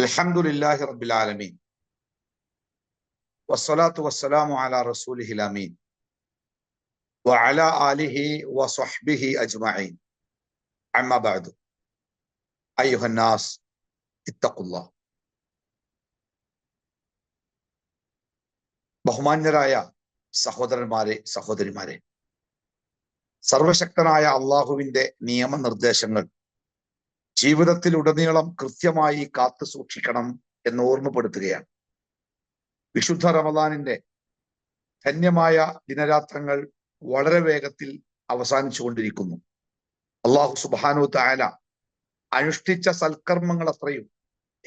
الحمد لله رب العالمين والصلاة والسلام على رسوله الأمين وعلى آله وصحبه أجمعين أما بعد أيها الناس اتقوا الله ബഹുമാന്യരായ സഹോദരന്മാരെ സഹോദരിമാരെ സർവശക്തനായ അള്ളാഹുവിന്റെ നിയമനിർദ്ദേശങ്ങൾ ജീവിതത്തിലുടനീളം കൃത്യമായി കാത്തു സൂക്ഷിക്കണം എന്ന് ഓർമ്മപ്പെടുത്തുകയാണ്. വിശുദ്ധ റമദാനിന്റെ ധന്യമായ ദിനരാത്രങ്ങൾ വളരെ വേഗത്തിൽ അവസാനിച്ചുകൊണ്ടിരിക്കുന്നു. അള്ളാഹു സുബാനു താല അനുഷ്ഠിച്ച സൽക്കർമ്മങ്ങൾ അത്രയും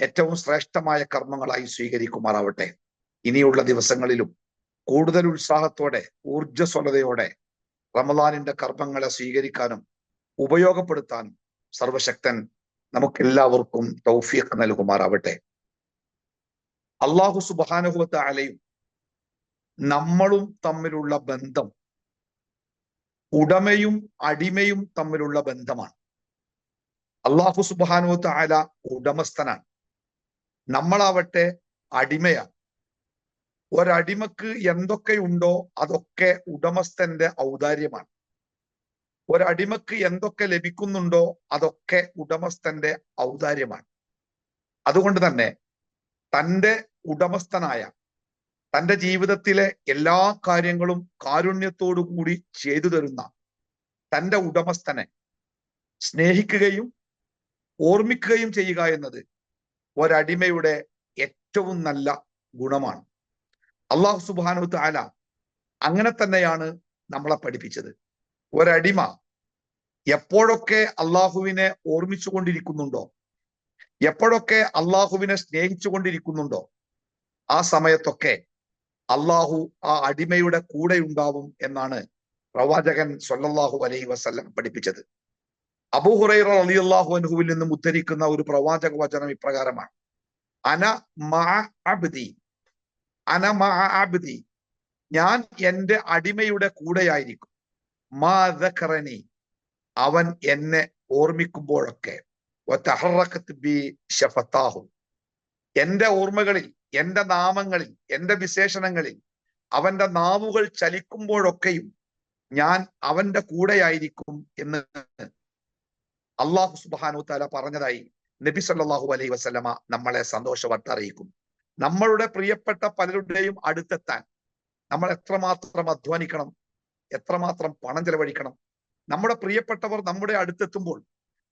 ഏറ്റവും ശ്രേഷ്ഠമായ കർമ്മങ്ങളായി സ്വീകരിക്കുമാറാവട്ടെ. ഇനിയുള്ള ദിവസങ്ങളിലും കൂടുതൽ ഉത്സാഹത്തോടെ ഊർജസ്വലതയോടെ റമദാനിന്റെ കർമ്മങ്ങളെ സ്വീകരിക്കാനും ഉപയോഗപ്പെടുത്താനും സർവശക്തൻ നമുക്കെല്ലാവർക്കും തൗഫീഖ് നൽകുമാറാവട്ടെ. അള്ളാഹു സുബാനുഭവത്തെ അലയും നമ്മളും തമ്മിലുള്ള ബന്ധം ഉടമയും അടിമയും തമ്മിലുള്ള ബന്ധമാണ്. അള്ളാഹു സുബാനുവത്ത ആല ഉടമസ്ഥനാണ്. നമ്മളാവട്ടെ അടിമയാണ്. ഒരടിമക്ക് എന്തൊക്കെയുണ്ടോ അതൊക്കെ ഉടമസ്ഥന്റെ ഔദാര്യമാണ്. ഒരടിമക്ക് എന്തൊക്കെ ലഭിക്കുന്നുണ്ടോ അതൊക്കെ ഉടമസ്ഥന്റെ ഔദാര്യമാണ്. അതുകൊണ്ട് തന്നെ തന്റെ ഉടമസ്ഥനായ തന്റെ ജീവിതത്തിലെ എല്ലാ കാര്യങ്ങളും കാരുണ്യത്തോടു കൂടി ചെയ്തു തരുന്ന തന്റെ ഉടമസ്ഥനെ സ്നേഹിക്കുകയും ഓർമ്മിക്കുകയും ചെയ്യുക എന്നത് ഒരടിമയുടെ ഏറ്റവും നല്ല ഗുണമാണ്. അള്ളാഹു സുബാനു താല അങ്ങനെ തന്നെയാണ് നമ്മളെ പഠിപ്പിച്ചത്. ഒരടിമ എപ്പോഴൊക്കെ അള്ളാഹുവിനെ ഓർമ്മിച്ചു കൊണ്ടിരിക്കുന്നുണ്ടോ? എപ്പോഴൊക്കെ അള്ളാഹുവിനെ സ്നേഹിച്ചു കൊണ്ടിരിക്കുന്നുണ്ടോ? ആ സമയത്തൊക്കെ അള്ളാഹു ആ അടിമയുടെ കൂടെ ഉണ്ടാവും എന്നാണ് പ്രവാചകൻ സൊല്ലാഹു അലൈഹി വസല്ലം പഠിപ്പിച്ചത്. അബൂഹുറൈറ അലി അള്ളാഹു അനുഹുവിൽ നിന്നും ഉദ്ധരിക്കുന്ന ഒരു പ്രവാചക വചനം ഇപ്രകാരമാണ്. അന അബ്ദി അന അബ്ദി ഞാൻ എന്റെ അടിമയുടെ കൂടെയായിരിക്കും. മാതഖറനി അവൻ എന്നെ ഓർമ്മിക്കുമ്പോഴൊക്കെ. ബി എന്റെ ഓർമ്മകളിൽ എന്റെ നാമങ്ങളിൽ എന്റെ വിശേഷണങ്ങളിൽ അവന്റെ നാവുകൾ ചലിക്കുമ്പോഴൊക്കെയും ഞാൻ അവന്റെ കൂടെയായിരിക്കും എന്ന് അള്ളാഹു സുബാനു താല പറഞ്ഞതായി നബി സല്ലാഹു അലൈഹി വസ്ലമ നമ്മളെ സന്തോഷവർത്ത അറിയിക്കും. നമ്മളുടെ പ്രിയപ്പെട്ട പലരുടെയും അടുത്തെത്താൻ നമ്മൾ എത്രമാത്രം അധ്വാനിക്കണം എത്രമാത്രം പണം ചെലവഴിക്കണം? നമ്മുടെ പ്രിയപ്പെട്ടവർ നമ്മുടെ അടുത്തെത്തുമ്പോൾ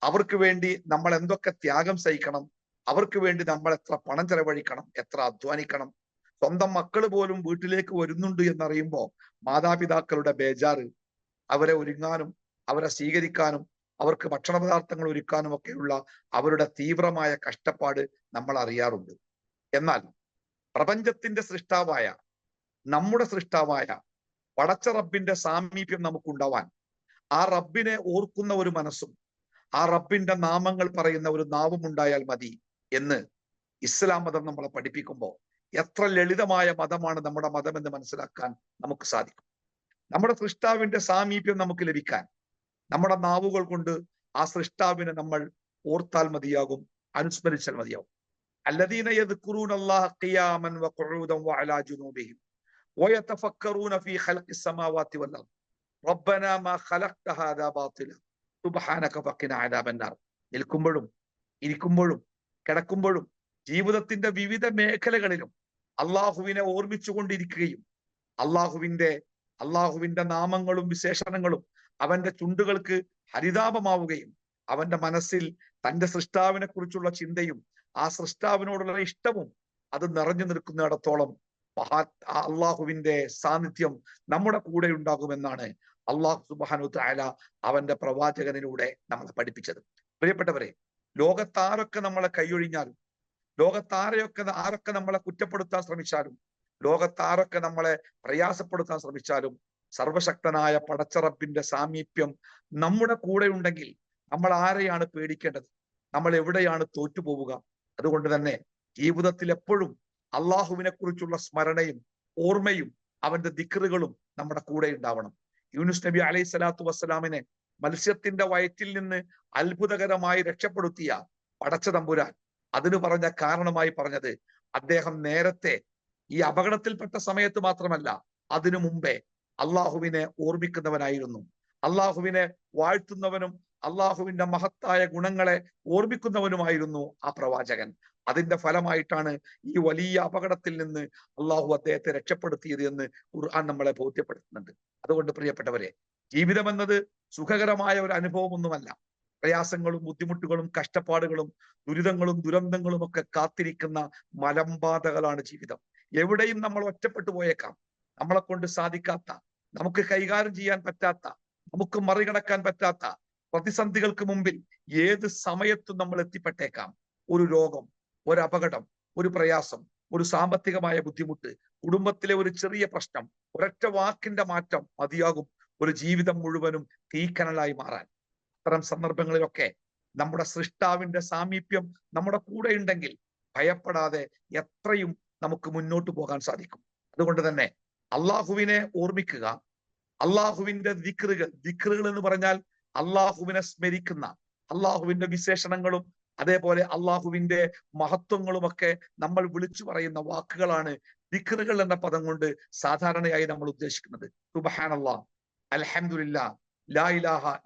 അവർക്ക് വേണ്ടി നമ്മൾ എന്തൊക്കെ ത്യാഗം സഹിക്കണം? അവർക്ക് വേണ്ടി നമ്മൾ എത്ര പണം ചെലവഴിക്കണം? എത്ര അധ്വാനിക്കണം? സ്വന്തം മക്കൾ പോലും വീട്ടിലേക്ക് വരുന്നുണ്ട് എന്നറിയുമ്പോൾ മാതാപിതാക്കളുടെ ബേജാറ്. അവരെ ഒരുങ്ങാനും അവരെ സ്വീകരിക്കാനും അവർക്ക് ഭക്ഷണ പദാർത്ഥങ്ങൾ ഒരുക്കാനും ഒക്കെയുള്ള അവരുടെ തീവ്രമായ കഷ്ടപ്പാട് നമ്മൾ അറിയാറുണ്ട്. എന്നാൽ പ്രപഞ്ചത്തിന്റെ സൃഷ്ടാവായ നമ്മുടെ സൃഷ്ടാവായ പടച്ച റബ്ബിന്റെ സാമീപ്യം നമുക്കുണ്ടാവാൻ. ആ റബ്ബിനെ ഓർക്കുന്ന ഒരു മനസ്സും ആ റബ്ബിന്റെ നാമങ്ങൾ പറയുന്ന ഒരു നാവും ഉണ്ടായാൽ മതി എന്ന് ഇസ്ലാം മതം നമ്മളെ പഠിപ്പിക്കുമ്പോൾ എത്ര ലളിതമായ മതമാണ് നമ്മുടെ മതം എന്ന് മനസ്സിലാക്കാൻ നമുക്ക് സാധിക്കും. നമ്മുടെ സൃഷ്ടാവിന്റെ സാമീപ്യം നമുക്ക് ലഭിക്കാൻ നമ്മുടെ നാവുകൾ കൊണ്ട് ആ സൃഷ്ടാവിനെ നമ്മൾ ഓർത്താൽ മതിയാകും അനുസ്മരിച്ചാൽ മതിയാകും. അല്ലദീന യദ്കുറൂനല്ലാഹ ഖിയാമൻ വ ഖുഊദൻ വ ويتفكرون في خلق السماوات والارض ربنا ما خلقت هذا باطلا സുബഹാനക ഫക്കിന ആദാബന്നാർ നിൽക്കുമ്പോഴും ഇരിക്കുമ്പോഴും കിടക്കുമ്പോഴും ജീവിതത്തിന്റെ വിവിധ മേഖലകളിലും അള്ളാഹുവിനെ ഓർമ്മിച്ചുകൊണ്ടിരിക്കുകയും അള്ളാഹുവിന്റെ അള്ളാഹുവിന്റെ നാമങ്ങളും വിശേഷണങ്ങളും അവന്റെ ചുണ്ടുകൾക്ക് ഹരിതാപമാവുകയും അവന്റെ മനസ്സിൽ തന്റെ സൃഷ്ടാവിനെ കുറിച്ചുള്ള ചിന്തയും ആ സൃഷ്ടാവിനോടുള്ള ഇഷ്ടവും അത് നിറഞ്ഞു നിൽക്കുന്നിടത്തോളം മഹാ അള്ളാഹുവിന്റെ സാന്നിധ്യം നമ്മുടെ കൂടെ ഉണ്ടാകുമെന്നാണ് അള്ളാഹു സുബാനു താല അവന്റെ പ്രവാചകനിലൂടെ നമ്മളെ പഠിപ്പിച്ചത്. പ്രിയപ്പെട്ടവരെ ലോകത്താരൊക്കെ നമ്മളെ കൈയൊഴിഞ്ഞാലും ലോകത്താരെയൊക്കെ ആരൊക്കെ നമ്മളെ കുറ്റപ്പെടുത്താൻ ശ്രമിച്ചാലും ലോകത്താരൊക്കെ നമ്മളെ പ്രയാസപ്പെടുത്താൻ ശ്രമിച്ചാലും സർവശക്തനായ പടച്ചറപ്പിന്റെ സാമീപ്യം നമ്മുടെ കൂടെ ഉണ്ടെങ്കിൽ നമ്മൾ ആരെയാണ് പേടിക്കേണ്ടത്? നമ്മൾ എവിടെയാണ് തോറ്റുപോവുക? അതുകൊണ്ട് തന്നെ ജീവിതത്തിൽ എപ്പോഴും അള്ളാഹുവിനെ കുറിച്ചുള്ള സ്മരണയും ഓർമ്മയും അവന്റെ ദിക്കറുകളും നമ്മുടെ കൂടെ ഉണ്ടാവണം. യൂനുസ് നബി അലൈഹി സ്വലാത്തു വസ്സലാമിനെ മത്സ്യത്തിന്റെ വയറ്റിൽ നിന്ന് അത്ഭുതകരമായി രക്ഷപ്പെടുത്തിയ പടച്ച തമ്പുരാൻ അതിന് പറഞ്ഞ കാരണമായി പറഞ്ഞത് അദ്ദേഹം നേരത്തെ ഈ അപകടത്തിൽപ്പെട്ട സമയത്ത് മാത്രമല്ല അതിനു മുമ്പേ അള്ളാഹുവിനെ ഓർമ്മിക്കുന്നവനായിരുന്നു. അള്ളാഹുവിനെ വാഴ്ത്തുന്നവനും അള്ളാഹുവിന്റെ മഹത്തായ ഗുണങ്ങളെ ഓർമ്മിക്കുന്നവനുമായിരുന്നു ആ പ്രവാചകൻ. അതിന്റെ ഫലമായിട്ടാണ് ഈ വലിയ അപകടത്തിൽ നിന്ന് അള്ളാഹു അദ്ദേഹത്തെ രക്ഷപ്പെടുത്തിയത് എന്ന് ഖുർആൻ നമ്മളെ ബോധ്യപ്പെടുത്തുന്നുണ്ട്. അതുകൊണ്ട് പ്രിയപ്പെട്ടവരെ ജീവിതം എന്നത് സുഖകരമായ ഒരു അനുഭവമൊന്നുമല്ല. പ്രയാസങ്ങളും ബുദ്ധിമുട്ടുകളും കഷ്ടപ്പാടുകളും ദുരിതങ്ങളും ദുരന്തങ്ങളും ഒക്കെ കാത്തിരിക്കുന്ന മലമ്പാതകളാണ് ജീവിതം. എവിടെയും നമ്മൾ ഒറ്റപ്പെട്ടു പോയേക്കാം. നമ്മളെ കൊണ്ട് സാധിക്കാത്ത നമുക്ക് കൈകാര്യം ചെയ്യാൻ പറ്റാത്ത നമുക്ക് മറികടക്കാൻ പറ്റാത്ത പ്രതിസന്ധികൾക്ക് മുമ്പിൽ ഏത് സമയത്തും നമ്മൾ എത്തിപ്പെട്ടേക്കാം. ഒരു രോഗം ഒരു അപകടം ഒരു പ്രയാസം ഒരു സാമ്പത്തികമായ ബുദ്ധിമുട്ട് കുടുംബത്തിലെ ഒരു ചെറിയ പ്രശ്നം ഒരൊറ്റ വാക്കിന്റെ മാറ്റം മതിയാകും ഒരു ജീവിതം മുഴുവനും തീക്കനലായി മാറാൻ. അത്തരം സന്ദർഭങ്ങളിലൊക്കെ നമ്മുടെ സൃഷ്ടാവിന്റെ സാമീപ്യം നമ്മുടെ കൂടെ ഉണ്ടെങ്കിൽ ഭയപ്പെടാതെ എത്രയും നമുക്ക് മുന്നോട്ട് പോകാൻ സാധിക്കും. അതുകൊണ്ട് തന്നെ അള്ളാഹുവിനെ ഓർമ്മിക്കുക അള്ളാഹുവിന്റെ ദിക്റുകൾ ദിക്റുകൾ എന്ന് പറഞ്ഞാൽ അള്ളാഹുവിനെ സ്മരിക്കുന്ന അള്ളാഹുവിന്റെ വിശേഷണങ്ങളും അതേപോലെ അള്ളാഹുവിന്റെ മഹത്വങ്ങളും ഒക്കെ നമ്മൾ വിളിച്ചു പറയുന്ന വാക്കുകളാണ് ദിക്റുകൾ എന്ന പദം കൊണ്ട് സാധാരണയായി നമ്മൾ ഉദ്ദേശിക്കുന്നത്. സുബഹാനല്ലാ ലാ ഇലാഹ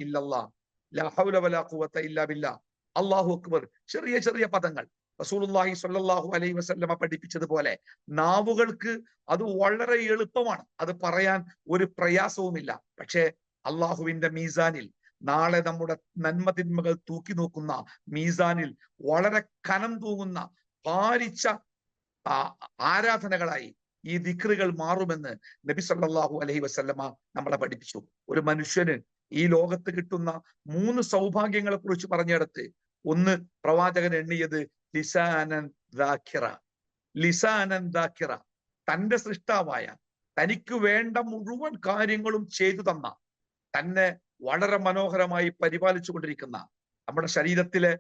അല്ലാഹു അക്ബർ ചെറിയ ചെറിയ പദങ്ങൾ. റസൂലുള്ളാഹി സ്വല്ലല്ലാഹു അലൈഹി വസല്ലമ പഠിപ്പിച്ചതുപോലെ നാവുകൾക്ക് അത് വളരെ എളുപ്പമാണ്. അത് പറയാൻ ഒരു പ്രയാസവുമില്ല. പക്ഷേ അള്ളാഹുവിന്റെ മീസാനിൽ നാളെ നമ്മുടെ നന്മ തിന്മകൾ തൂക്കി നോക്കുന്ന മീസാനിൽ വളരെ കനം തൂങ്ങുന്ന പാരിച്ച ആരാധനകളായി ഈ ദിക്റുകൾ മാറുമെന്ന് നബി സല്ലാഹു അലഹി വസല്ലമ നമ്മളെ പഠിപ്പിച്ചു. ഒരു മനുഷ്യന് ഈ ലോകത്ത് കിട്ടുന്ന മൂന്ന് സൗഭാഗ്യങ്ങളെ കുറിച്ച് പറഞ്ഞെടുത്ത് ഒന്ന് പ്രവാചകൻ എണ്ണിയത് ലിസാനൻ ദാഖിറ. ലിസാനൻ ദാഖിറ തന്റെ സൃഷ്ടാവായ തനിക്ക് വേണ്ട മുഴുവൻ കാര്യങ്ങളും ചെയ്തു തന്ന തന്നെ വളരെ മനോഹരമായി പരിപാലിച്ചു കൊണ്ടിരിക്കുന്ന നമ്മുടെ ശരീരത്തിലെ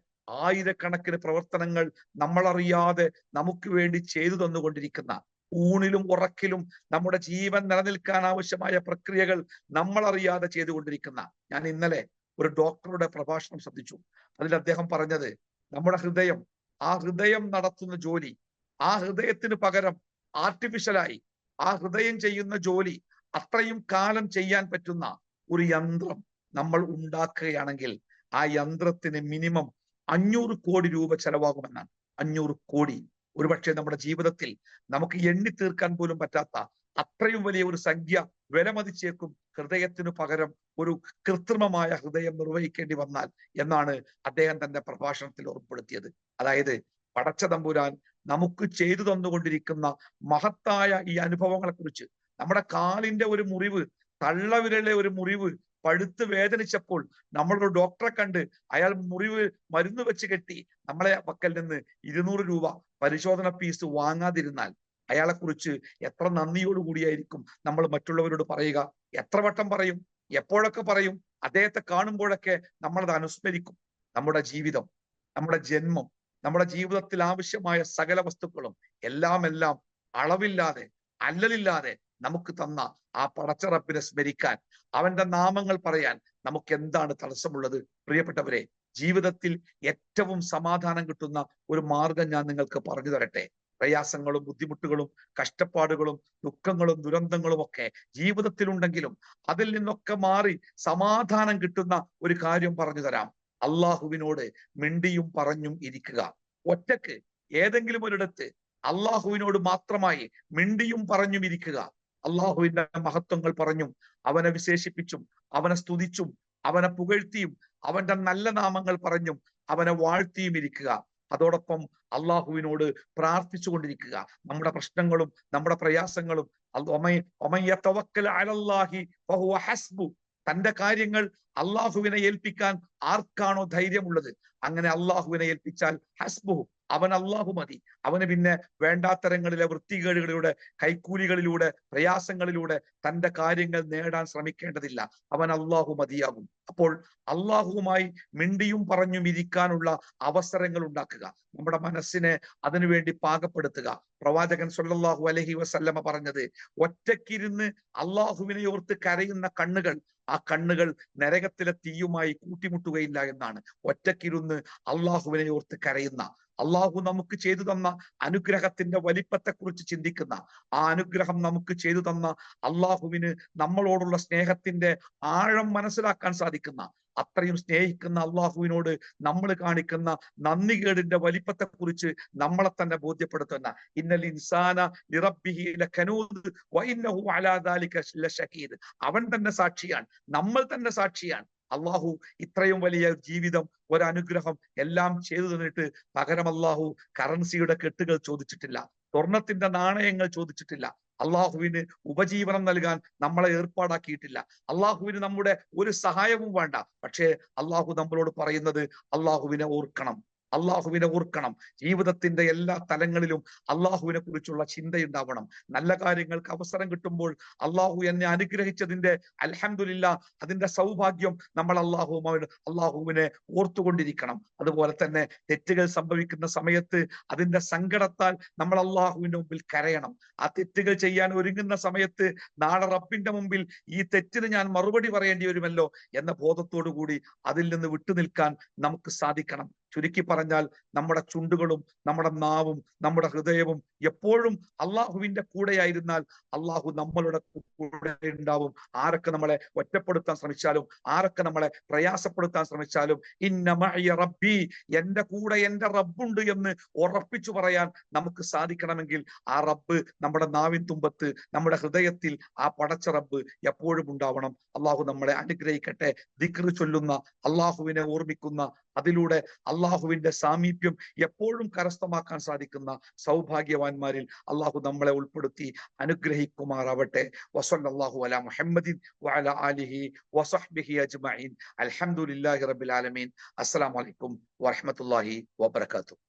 ആയിരക്കണക്കിന് പ്രവർത്തനങ്ങൾ നമ്മളറിയാതെ നമുക്ക് വേണ്ടി ചെയ്തു തന്നുകൊണ്ടിരിക്കുന്ന ഊണിലും ഉറക്കിലും നമ്മുടെ ജീവൻ നിലനിൽക്കാൻ ആവശ്യമായ പ്രക്രിയകൾ നമ്മളറിയാതെ ചെയ്തുകൊണ്ടിരിക്കുന്ന ഞാൻ ഇന്നലെ ഒരു ഡോക്ടറുടെ പ്രഭാഷണം ശ്രദ്ധിച്ചു. അതിൽ അദ്ദേഹം പറഞ്ഞത് നമ്മുടെ ഹൃദയം ആ ഹൃദയം നടത്തുന്ന ജോലി ആ ഹൃദയത്തിന് പകരം ആർട്ടിഫിഷ്യലായി ആ ഹൃദയം ചെയ്യുന്ന ജോലി അത്രയും കാലം ചെയ്യാൻ പറ്റുന്ന ഒരു യന്ത്രം നമ്മൾ ഉണ്ടാക്കുകയാണെങ്കിൽ ആ യന്ത്രത്തിന് മിനിമം അഞ്ഞൂറ് കോടി രൂപ ചെലവാകുമെന്നാണ്. അഞ്ഞൂറ് കോടി. ഒരുപക്ഷെ നമ്മുടെ ജീവിതത്തിൽ നമുക്ക് എണ്ണി തീർക്കാൻ പോലും പറ്റാത്ത അത്രയും വലിയ ഒരു സംഖ്യ വിലമതിച്ചേക്കും ഹൃദയത്തിനു പകരം ഒരു കൃത്രിമമായ ഹൃദയം നിർവഹിക്കേണ്ടി വന്നാൽ എന്നാണ് അദ്ദേഹം തന്റെ പ്രഭാഷണത്തിൽ ഉറപ്പെടുത്തിയത് അതായത് പടച്ച തമ്പുരാൻ നമുക്ക് ചെയ്തു തന്നുകൊണ്ടിരിക്കുന്ന മഹത്തായ ഈ അനുഭവങ്ങളെ കുറിച്ച് നമ്മുടെ കാലിന്റെ ഒരു മുറിവ് തള്ളവിരലെ ഒരു മുറിവ് പഴുത്ത് വേദനിച്ചപ്പോൾ നമ്മളൊരു ഡോക്ടറെ കണ്ട് അയാൾ മുറിവ് മരുന്ന് വെച്ച് കെട്ടി നമ്മളെ പക്കൽ നിന്ന് ഇരുന്നൂറ് രൂപ പരിശോധന ഫീസ് വാങ്ങാതിരുന്നാൽ അയാളെ കുറിച്ച് എത്ര നന്ദിയോടുകൂടിയായിരിക്കും നമ്മൾ മറ്റുള്ളവരോട് പറയുക? എത്ര വട്ടം പറയും? എപ്പോഴൊക്കെ പറയും? അദ്ദേഹത്തെ കാണുമ്പോഴൊക്കെ നമ്മളത് അനുസ്മരിക്കും. നമ്മുടെ ജീവിതം നമ്മുടെ ജന്മം നമ്മുടെ ജീവിതത്തിൽ ആവശ്യമായ സകല വസ്തുക്കളും എല്ലാം എല്ലാം അളവില്ലാതെ അല്ലലില്ലാതെ നമുക്ക് തന്ന ആ പടച്ചറപ്പിനെ സ്മരിക്കാൻ അവന്റെ നാമങ്ങൾ പറയാൻ നമുക്ക് എന്താണ് തടസ്സമുള്ളത്? പ്രിയപ്പെട്ടവരെ ജീവിതത്തിൽ ഏറ്റവും സമാധാനം കിട്ടുന്ന ഒരു മാർഗം ഞാൻ നിങ്ങൾക്ക് പറഞ്ഞു തരട്ടെ. പ്രയാസങ്ങളും ബുദ്ധിമുട്ടുകളും കഷ്ടപ്പാടുകളും ദുഃഖങ്ങളും ദുരന്തങ്ങളും ഒക്കെ ജീവിതത്തിലുണ്ടെങ്കിലും അതിൽ നിന്നൊക്കെ മാറി സമാധാനം കിട്ടുന്ന ഒരു കാര്യം പറഞ്ഞു തരാം. അള്ളാഹുവിനോട് മിണ്ടിയും പറഞ്ഞും ഇരിക്കുക. ഒറ്റയ്ക്ക് ഏതെങ്കിലും ഒരിടത്ത് അള്ളാഹുവിനോട് മാത്രമായി മിണ്ടിയും പറഞ്ഞും ഇരിക്കുക. അള്ളാഹുവിന്റെ മഹത്വങ്ങൾ പറഞ്ഞും അവനെ വിശേഷിപ്പിച്ചും അവനെ സ്തുതിച്ചും അവനെ പുകഴ്ത്തിയും അവന്റെ നല്ല നാമങ്ങൾ പറഞ്ഞും അവനെ വാഴ്ത്തിയും ഇരിക്കുക. അതോടൊപ്പം അള്ളാഹുവിനോട് പ്രാർത്ഥിച്ചു കൊണ്ടിരിക്കുക. നമ്മുടെ പ്രശ്നങ്ങളും നമ്മുടെ പ്രയാസങ്ങളും തന്റെ കാര്യങ്ങൾ അള്ളാഹുവിനെ ഏൽപ്പിക്കാൻ ആർക്കാണോ ധൈര്യമുള്ളത്? അങ്ങനെ അള്ളാഹുവിനെ ഏൽപ്പിച്ചാൽ ഹസ്ബു അവൻ അള്ളാഹു മതി. അവന് പിന്നെ വേണ്ടാത്തരങ്ങളിലെ വൃത്തികേടുകളിലൂടെ കൈക്കൂലികളിലൂടെ പ്രയാസങ്ങളിലൂടെ തന്റെ കാര്യങ്ങൾ നേടാൻ ശ്രമിക്കേണ്ടതില്ല. അവൻ അള്ളാഹു മതിയാകും. അപ്പോൾ അള്ളാഹുവുമായി മിണ്ടിയും പറഞ്ഞും ഇരിക്കാനുള്ള അവസരങ്ങൾ ഉണ്ടാക്കുക. നമ്മുടെ മനസ്സിനെ അതിനുവേണ്ടി പാകപ്പെടുത്തുക. പ്രവാചകൻ സൊല്ലാഹു അലഹി വസല്ലമ പറഞ്ഞത് ഒറ്റക്കിരുന്ന് അള്ളാഹുവിനെ ഓർത്ത് കരയുന്ന കണ്ണുകൾ ആ കണ്ണുകൾ നരകത്തിലെ തീയുമായി കൂട്ടിമുട്ടുകയില്ല എന്നാണ്. ഒറ്റക്കിരുന്ന് അള്ളാഹുവിനെ ഓർത്ത് കരയുന്ന അള്ളാഹു നമുക്ക് ചെയ്തു തന്ന അനുഗ്രഹത്തിന്റെ വലിപ്പത്തെക്കുറിച്ച് ചിന്തിക്കുന്ന ആ അനുഗ്രഹം നമുക്ക് ചെയ്തു തന്ന അള്ളാഹുവിന് നമ്മളോടുള്ള സ്നേഹത്തിന്റെ ആഴം മനസ്സിലാക്കാൻ സാധിക്കുന്ന അത്രയും സ്നേഹിക്കുന്ന അള്ളാഹുവിനോട് നമ്മൾ കാണിക്കുന്ന നന്ദികേടിന്റെ വലിപ്പത്തെ കുറിച്ച് നമ്മളെ തന്നെ ബോധ്യപ്പെടുത്തുന്ന ഇന്നൽ ഇൻസാന അവൻ തന്നെ സാക്ഷിയാണ് നമ്മൾ തന്നെ സാക്ഷിയാണ്. അള്ളാഹു ഇത്രയും വലിയ ജീവിതം ഒരനുഗ്രഹം എല്ലാം ചെയ്തു തന്നിട്ട് പകരം അള്ളാഹു കറൻസിയുടെ കെട്ടുകൾ ചോദിച്ചിട്ടില്ല സ്വർണത്തിന്റെ നാണയങ്ങൾ ചോദിച്ചിട്ടില്ല അള്ളാഹുവിന് ഉപജീവനം നൽകാൻ നമ്മളെ ഏർപ്പാടാക്കിയിട്ടില്ല. അള്ളാഹുവിന് നമ്മുടെ ഒരു സഹായവും വേണ്ട. പക്ഷേ അള്ളാഹു നമ്മളോട് പറയുന്നത് അള്ളാഹുവിനെ ഓർക്കണം. അള്ളാഹുവിനെ ഓർക്കണം. ജീവിതത്തിന്റെ എല്ലാ തലങ്ങളിലും അള്ളാഹുവിനെ കുറിച്ചുള്ള ചിന്തയുണ്ടാവണം. നല്ല കാര്യങ്ങൾക്ക് അവസരം കിട്ടുമ്പോൾ അള്ളാഹു എന്നെ അനുഗ്രഹിച്ചതിന്റെ അലഹമില്ല അതിന്റെ സൗഭാഗ്യം നമ്മൾ അള്ളാഹു അള്ളാഹുവിനെ ഓർത്തുകൊണ്ടിരിക്കണം. അതുപോലെ തന്നെ തെറ്റുകൾ സംഭവിക്കുന്ന സമയത്ത് അതിന്റെ സങ്കടത്താൽ നമ്മൾ അള്ളാഹുവിന്റെ മുമ്പിൽ കരയണം. ആ തെറ്റുകൾ ചെയ്യാൻ ഒരുങ്ങുന്ന സമയത്ത് നാളെ റബ്ബിന്റെ മുമ്പിൽ ഈ തെറ്റിന് ഞാൻ മറുപടി പറയേണ്ടി വരുമല്ലോ എന്ന ബോധത്തോടു കൂടി അതിൽ നിന്ന് വിട്ടുനിൽക്കാൻ നമുക്ക് സാധിക്കണം. ചുരുക്കി പറഞ്ഞാൽ നമ്മുടെ ചുണ്ടുകളും നമ്മുടെ നാവും നമ്മുടെ ഹൃദയവും എപ്പോഴും അള്ളാഹുവിന്റെ കൂടെയായിരുന്നാൽ അള്ളാഹു നമ്മളുടെ കൂടെ ഉണ്ടാവും. ആരൊക്കെ നമ്മളെ ഒറ്റപ്പെടുത്താൻ ശ്രമിച്ചാലും ആരൊക്കെ നമ്മളെ പ്രയാസപ്പെടുത്താൻ ശ്രമിച്ചാലും ഇന്ന മഅയ റബ്ബി എന്റെ കൂടെ എന്റെ റബ്ബുണ്ട് എന്ന് ഉറപ്പിച്ചു പറയാൻ നമുക്ക് സാധിക്കണമെങ്കിൽ ആ റബ്ബ് നമ്മുടെ നാവിൻ തുമ്പത്ത് നമ്മുടെ ഹൃദയത്തിൽ ആ പടച്ച റബ്ബ് എപ്പോഴും ഉണ്ടാവണം. അള്ളാഹു നമ്മളെ അനുഗ്രഹിക്കട്ടെ. ദിക്ർ ചൊല്ലുന്ന അള്ളാഹുവിനെ ഓർമ്മിക്കുന്ന അതിലൂടെ അള്ളാഹുവിന്റെ സാമീപ്യം എപ്പോഴും കരസ്ഥമാക്കാൻ സാധിക്കുന്ന സൗഭാഗ്യവാന്മാരിൽ അള്ളാഹു നമ്മളെ ഉൾപ്പെടുത്തി അനുഗ്രഹിക്കുമാറാവട്ടെ. വസല്ലല്ലാഹു അലാ മുഹമ്മദിൻ വഅല ആലിഹി വസഹ്ബിഹി അജ്മഈൻ. അൽഹംദുലില്ലാഹി റബ്ബിൽ ആലമീൻ. അസ്സലാമു അലൈക്കും വറഹ്മത്തുള്ളാഹി വബറകാതുഹു.